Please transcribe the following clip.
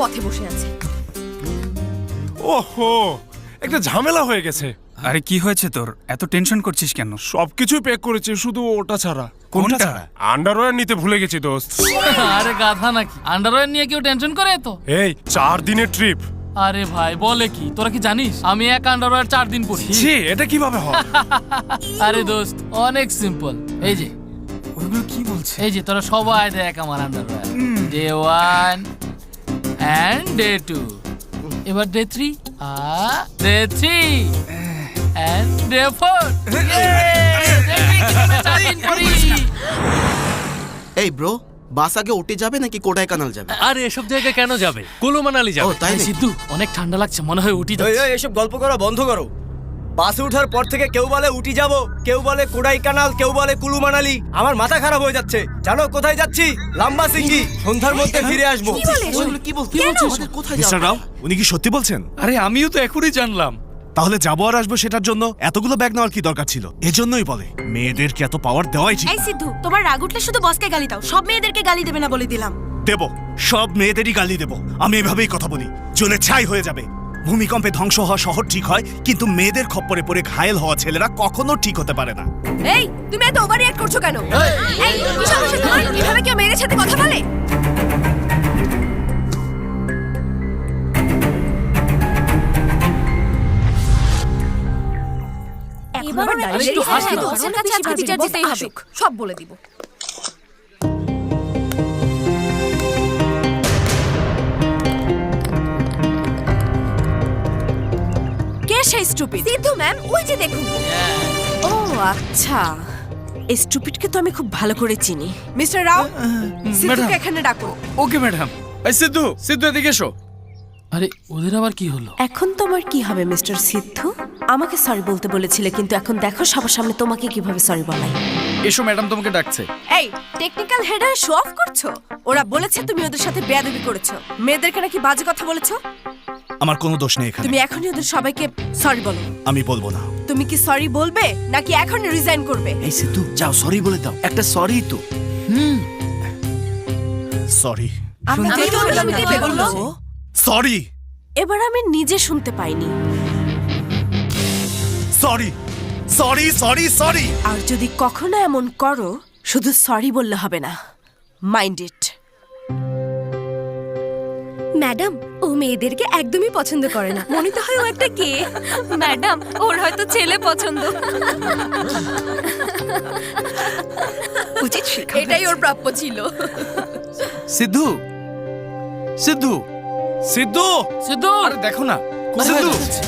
পথে বসে আছে। ওহো একটা ঝামেলা হয়ে গেছে। আরে কি হয়েছে তোর? এত টেনশন করছিস কেন? সবকিছু প্যাক করেছি শুধু ওটা ছাড়া। কোনটা? ছাড়া? আন্ডারওয়্যার নিতে ভুলে গেছি দোস্ত। আরে গাধা নাকি? আন্ডারওয়্যার নিয়ে কেউ টেনশন করে তো এই চার দিনের ট্রিপ আরে ভাই বলে কি? তোরা কি জানিস? আমি এক আন্ডারওয়্যার চার দিন পরি ছি এটা কীভাবে হয়? আরে দোস্ত অনেক সিম্পল এই যে। ওইগুলো কি বলছে? এই যে তোরা সবাই দেখ আমার underwear day one and day two এবার day three day three and day four এই ব্রো বাস আগে উঠে যাবে নাকি কোটায় কানাল যাবে? আর এসব জায়গায় কেন যাবে? কুলু মানালি ও যাবে তাই নাকি? সিদ্ধু অনেক ঠান্ডা লাগছে মনে হয় এই, এসব গল্প করা বন্ধ করো। বাসে ওঠার পর থেকে কেউ বলে উঠি যাব কেউ বলে কোডাই কানাল কেউ বলে কুলু মানালি আমার মাথা খারাপ হয়ে যাচ্ছে। জানো কোথায় যাচ্ছি? লাম্বা সিঙ্গি। সন্ধ্যার মধ্যে ফিরে আসব। কি বলছিস কোথায় মিস্টার রাও উনি কি সত্যি বলছেন? আরে আমিও তো এখনই জানলাম। তাহলে যাব আর আসব সেটার জন্য? এতগুলো ব্যাগ নেওয়ার কি দরকার ছিল? এজন্যই বলে। মেয়েদেরকে এত পাওয়ার দেওয়াই ঠিক এই সিদ্ধু তোমার রাগ উঠলে শুধু বসকে গালি দাও। সব মেয়েদেরকে গালি দেবে না বলে দিলাম। দেব। সব মেয়েদেরই গালি দেব। আমি এভাবেই কথা বলি। চলে ছাই হয়ে যাবে। ভূমিকম্পে ধ্বংস হওয়া শহর ঠিক হয় কিন্তু মেয়েদের খপ্পরে পড়ে ঘায়েল হওয়া ছেলেরা কখনো ঠিক হতে পারে না। এই তুমি এত ওভার রিঅ্যাক্ট করছ কেন? এই! কি সমস্যা তোমার? এভাবে কেউ মেয়েদের সাথে কথা বলে? এবার একটু হাসি দাও। ওর কাছে আজকে বিচার দিতেই হবে। সব বলে দিব। সেই স্টুপিড সিদ্ধু ম্যাম ওই যে দেখুন। ও আচ্ছা। এই স্টুপিডকে তো আমি খুব ভালো করে চিনি। মিস্টার রাও সিদ্ধুকে এখানে ডাকো। ওকে ম্যাডাম এই সিদ্ধু সিদ্ধু এদিকে এসো। আরে ওদের আবার কি হলো? এখন তোমার কি হবে মিস্টার সিদ্ধু? আমাকে সরি বলতে বলেছিলে কিন্তু এখন দেখো সবার সামনে তোমাকে কীভাবে সরি বলাই। এসো ম্যাডাম তোমাকে ডাকছে। এই টেকনিক্যাল হেডার শো অফ করছ? ওরা বলেছে তুমি ওদের সাথে বেয়াদবি করেছ। মেয়েদেরকে নাকি বাজে কথা বলেছ? আমার কোনো দোষ নেই এখানে। তুমি এখনই ওদের সবাইকে সরি বলো। আমি বলব না। তুমি কি সরি বলবে নাকি এখনই রিজাইন করবে? এই সিদ্ধু যাও সরি বলে দাও। একটা সরি তো। হুম। সরি সরি এবার আমি নিজে শুনতে পাইনি। সরি সরি সরি সরি আর যদি কখনো এমন করো শুধু সরি বললে হবে না। মাইন্ড ইট ম্যাডাম ও মেয়েদেরকে একদমই পছন্দ করে না। মনে তো হয় ও একটা কে। ম্যাডাম ওর হয়তো ছেলে পছন্দ। উচিত শিক্ষা এটাই ওর প্রাপ্য ছিল। সিদ্ধু! সিদ্ধু! সিদ্ধু! সিদ্ধু! আরে দেখো না কোথায় সিদ্ধু! যাচ্ছে?